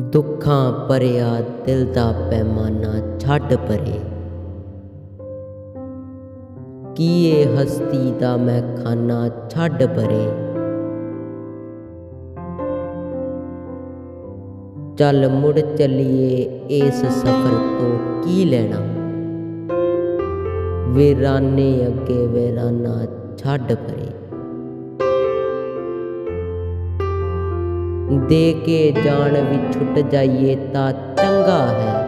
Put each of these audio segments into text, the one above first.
ਦੁੱਖਾਂ ਭਰਿਆ ਦਿਲ ਦਾ ਪੈਮਾਨਾ ਛੱਡ ਪਰੇ। ਕੀ ਇਹ ਹਸਤੀ ਦਾ ਮੈਂ ਖਾਨਾ ਛੱਡ ਪਰੇ? ਚੱਲ ਮੁੜ ਚੱਲੀਏ ਇਸ ਸਫ਼ਰ ਤੋਂ ਕੀ ਲੈਣਾ? ਵੇਰਾਨੇ ਅੱਗੇ ਵੇਰਾਨਾ ਛੱਡ ਪਰੇ। ਦੇ ਕੇ ਜਾਣ ਵੀ ਛੁੱਟ ਜਾਈਏ ਤਾਂ ਚੰਗਾ ਹੈ।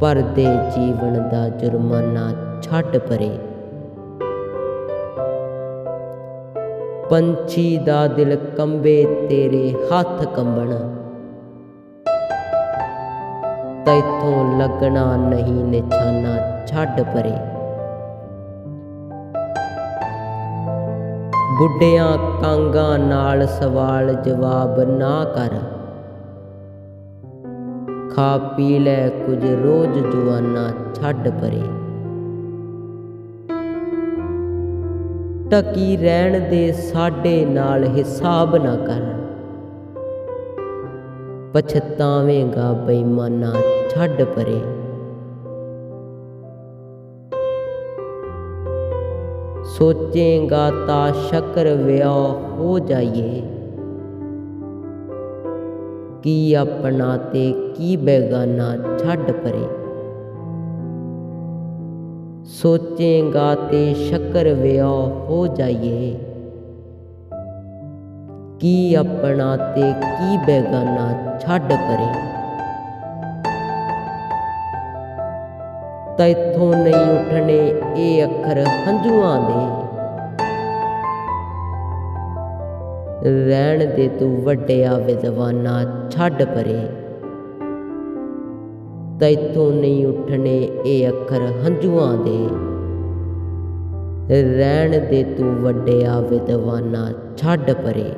ਪਰ ਦੇ ਜੀਵਨ ਦਾ ਜੁਰਮਾਨਾ ਛੱਡ ਪਰੇ। ਪੰਛੀ ਦਾ ਦਿਲ ਕੰਬੇ ਤੇਰੇ ਹੱਥ ਕੰਬਣ। ਤੈਥੋਂ ਲੱਗਣਾ ਨਹੀਂ ਨਿਸ਼ਾਨਾ ਛੱਡ ਪਰੇ। ਬੁੱਢਿਆਂ ਕਾਂਗਾਂ ਨਾਲ ਸਵਾਲ ਜਵਾਬ ਨਾ ਕਰ। ਖਾ ਪੀ ਲੈ ਕੁਝ ਰੋਜ਼ ਜਵਾਨਾ ਛੱਡ ਪਰੇ। ਟਕੀ ਰਹਿਣ ਦੇ ਸਾਡੇ ਨਾਲ ਹਿਸਾਬ ਨਾ ਕਰ। ਪਛਤਾਵੇਂਗਾ ਬੇਈਮਾਨਾ ਛੱਡ ਪਰੇ। ਸੋਚੇਗਾ ਤਾਂ ਸ਼ਕਰ ਵਿਆਹ ਹੋ ਜਾਈਏ। ਕੀ ਆਪਣਾ ਤੇ ਕੀ ਬੇਗਾਨਾ ਛੱਡ ਪਰੇ। ਸੋਚੇਗਾ ਤੇ ਸ਼ਕਰ ਵਿਆਹ ਹੋ ਜਾਈਏ। ਕੀ ਆਪਣਾ ਤੇ ਕੀ ਬੇਗਾਨਾ ਛੱਡ ਪਰੇ। ਤੈਥੋਂ ਨਹੀਂ ਉਠਣੇ ਇਹ ਅੱਖਰ ਹੰਝੂਆਂ ਦੇ। ਰਹਿਣ ਦੇ ਤੂੰ ਵੱਡਿਆ ਵਿਦਵਾਨਾ ਛੱਡ ਪਰੇ। ਤੈਥੋਂ ਨਹੀਂ ਉੱਠਣੇ ਇਹ ਅੱਖਰ ਹੰਝੂਆਂ ਦੇ। ਰਹਿਣ ਦੇ ਤੂੰ ਵੱਡਿਆ ਵਿਦਵਾਨਾ ਛੱਡ ਪਰੇ।